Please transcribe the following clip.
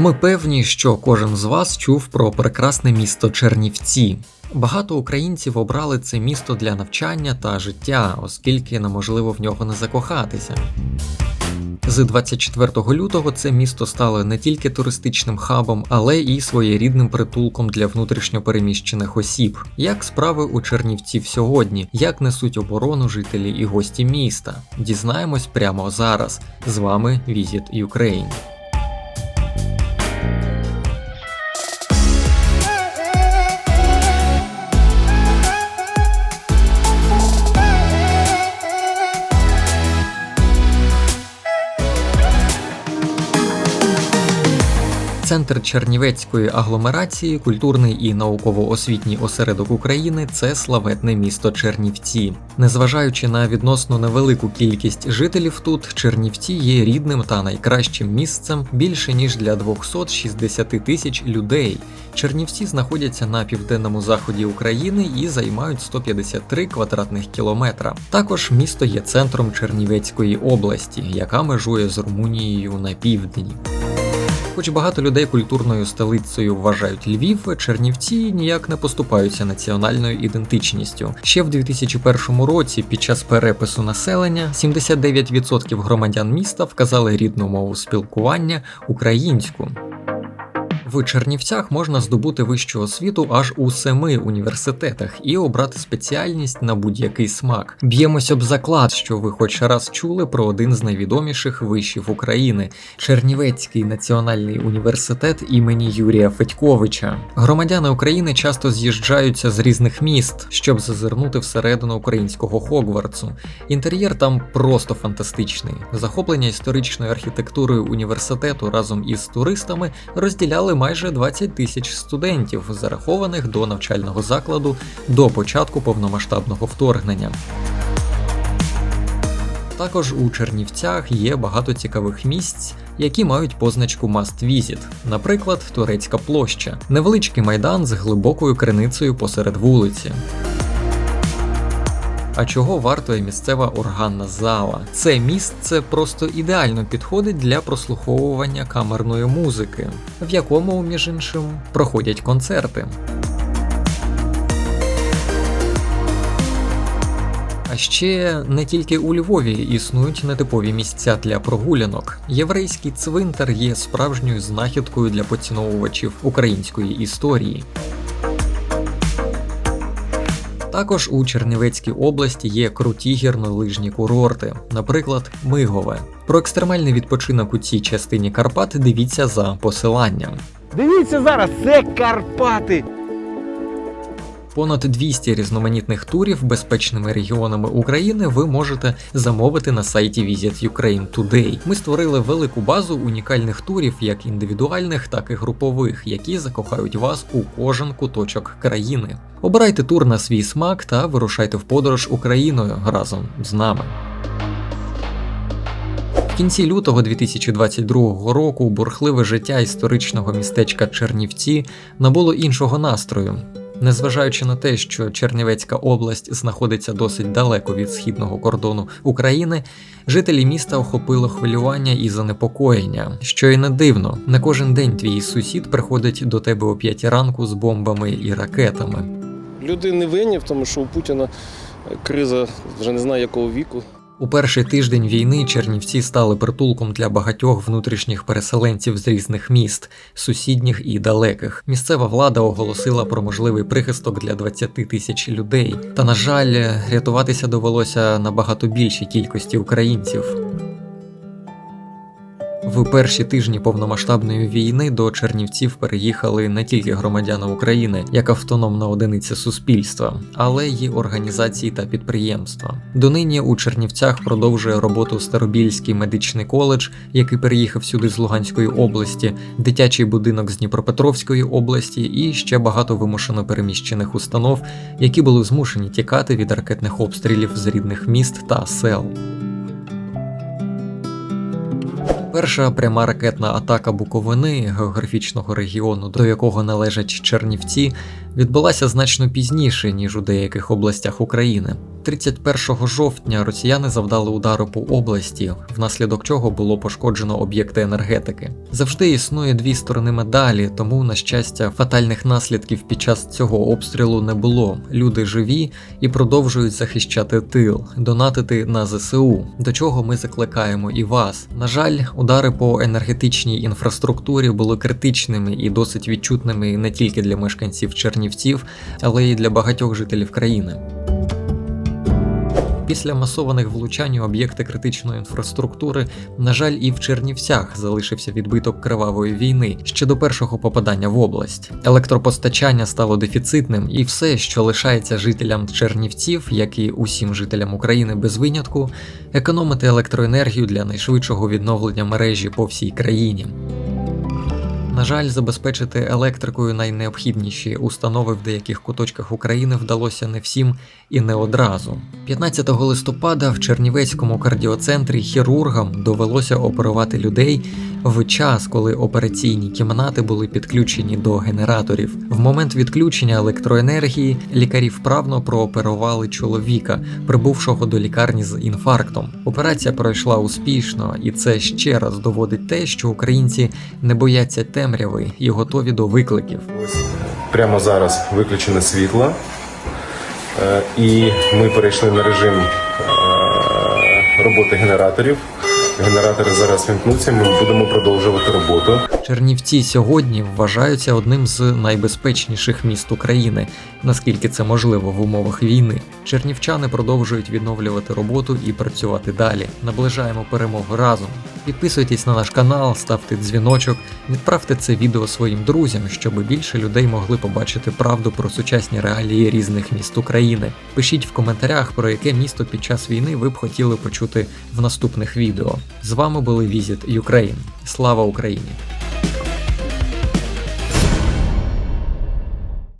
Ми певні, що кожен з вас чув про прекрасне місто Чернівці. Багато українців обрали це місто для навчання та життя, оскільки неможливо в нього не закохатися. З 24 лютого це місто стало не тільки туристичним хабом, але і своєрідним притулком для внутрішньопереміщених осіб. Як справи у Чернівців сьогодні, як несуть оборону жителі і гості міста? Дізнаємось прямо зараз. З вами Visit Ukraine. Центр Чернівецької агломерації, культурний і науково-освітній осередок України це славетне місто Чернівці. Незважаючи на відносно невелику кількість жителів тут, Чернівці є рідним та найкращим місцем більше ніж для 260 тисяч людей. Чернівці знаходяться на південному заході України і займають 153 квадратних кілометра. Також місто є центром Чернівецької області, яка межує з Румунією на півдні. Хоч багато людей культурною столицею вважають Львів, Чернівці ніяк не поступаються національною ідентичністю. Ще в 2001 році, під час перепису населення, 79% громадян міста вказали рідну мову спілкування українську. В Чернівцях можна здобути вищу освіту аж у семи університетах і обрати спеціальність на будь-який смак. Б'ємось об заклад, що ви хоч раз чули про один з найвідоміших вишів України Чернівецький національний університет імені Юрія Федьковича. Громадяни України часто з'їжджаються з різних міст, щоб зазирнути всередину українського Хогвартсу. Інтер'єр там просто фантастичний. Захоплення історичною архітектурою університету разом із туристами розділяли майже 20 тисяч студентів, зарахованих до навчального закладу до початку повномасштабного вторгнення. Також у Чернівцях є багато цікавих місць, які мають позначку Must Visit. Наприклад, Турецька площа, невеличкий майдан з глибокою криницею посеред вулиці. А чого вартує місцева органна зала? Це місце просто ідеально підходить для прослуховування камерної музики, в якому, між іншим, проходять концерти. А ще не тільки у Львові існують нетипові місця для прогулянок. Єврейський цвинтар є справжньою знахідкою для поціновувачів української історії. Також у Чернівецькій області є круті гірнолижні курорти, наприклад, Мигове. Про екстремальний відпочинок у цій частині Карпат дивіться за посиланням. Дивіться зараз, це Карпати. Понад 200 різноманітних турів безпечними регіонами України ви можете замовити на сайті Visit Ukraine Today. Ми створили велику базу унікальних турів, як індивідуальних, так і групових, які закохають вас у кожен куточок країни. Обирайте тур на свій смак та вирушайте в подорож Україною разом з нами. В кінці лютого 2022 року бурхливе життя історичного містечка Чернівці набуло іншого настрою. Незважаючи на те, що Чернівецька область знаходиться досить далеко від східного кордону України, жителі міста охопило хвилювання і занепокоєння, що й не дивно, не кожен день твій сусід приходить до тебе о 5 ранку з бомбами і ракетами. Люди не винні в тому, що у Путіна криза вже не знаю якого віку. У перший тиждень війни Чернівці стали притулком для багатьох внутрішніх переселенців з різних міст, сусідніх і далеких. Місцева влада оголосила про можливий прихисток для 20 тисяч людей. Та на жаль, рятуватися довелося набагато більшій кількості українців. В перші тижні повномасштабної війни до Чернівців переїхали не тільки громадяни України як автономна одиниця суспільства, але й організації та підприємства. Донині у Чернівцях продовжує роботу Старобільський медичний коледж, який переїхав сюди з Луганської області, дитячий будинок з Дніпропетровської області і ще багато вимушено переміщених установ, які були змушені тікати від ракетних обстрілів з рідних міст та сел. Перша пряма ракетна атака Буковини, географічного регіону, до якого належать Чернівці, відбулася значно пізніше, ніж у деяких областях України. 31 жовтня росіяни завдали удару по області, внаслідок чого було пошкоджено об'єкти енергетики. Завжди існує дві сторони медалі, тому, на щастя, фатальних наслідків під час цього обстрілу не було. Люди живі і продовжують захищати тил, донатити на ЗСУ, до чого ми закликаємо і вас. На жаль, удари по енергетичній інфраструктурі були критичними і досить відчутними не тільки для мешканців Чернівців, але й для багатьох жителів країни. Після масованих влучань у об'єкти критичної інфраструктури, на жаль, і в Чернівцях залишився відбиток кривавої війни ще до першого попадання в область. Електропостачання стало дефіцитним, і все, що лишається жителям Чернівців, як і усім жителям України без винятку, економити електроенергію для найшвидшого відновлення мережі по всій країні. На жаль, забезпечити електрикою найнеобхідніші установи в деяких куточках України вдалося не всім і не одразу. 15 листопада в Чернівецькому кардіоцентрі хірургам довелося оперувати людей в час, коли операційні кімнати були підключені до генераторів. В момент відключення електроенергії лікарі вправно прооперували чоловіка, прибувшого до лікарні з інфарктом. Операція пройшла успішно, і це ще раз доводить те, що українці не бояться темряви і готові до викликів. Прямо зараз виключене світло, е, і ми перейшли на режим е, роботи генераторів. Генератори зараз вімкнуться, ми будемо продовжувати роботу. Чернівці сьогодні вважаються одним з найбезпечніших міст України, наскільки це можливо в умовах війни. Чернівчани продовжують відновлювати роботу і працювати далі. Наближаємо перемогу разом. Підписуйтесь на наш канал, ставте дзвіночок, відправте це відео своїм друзям, щоб більше людей могли побачити правду про сучасні реалії різних міст України. Пишіть в коментарях, про яке місто під час війни ви б хотіли почути в наступних відео. З вами були Visit Ukraine. Слава Україні!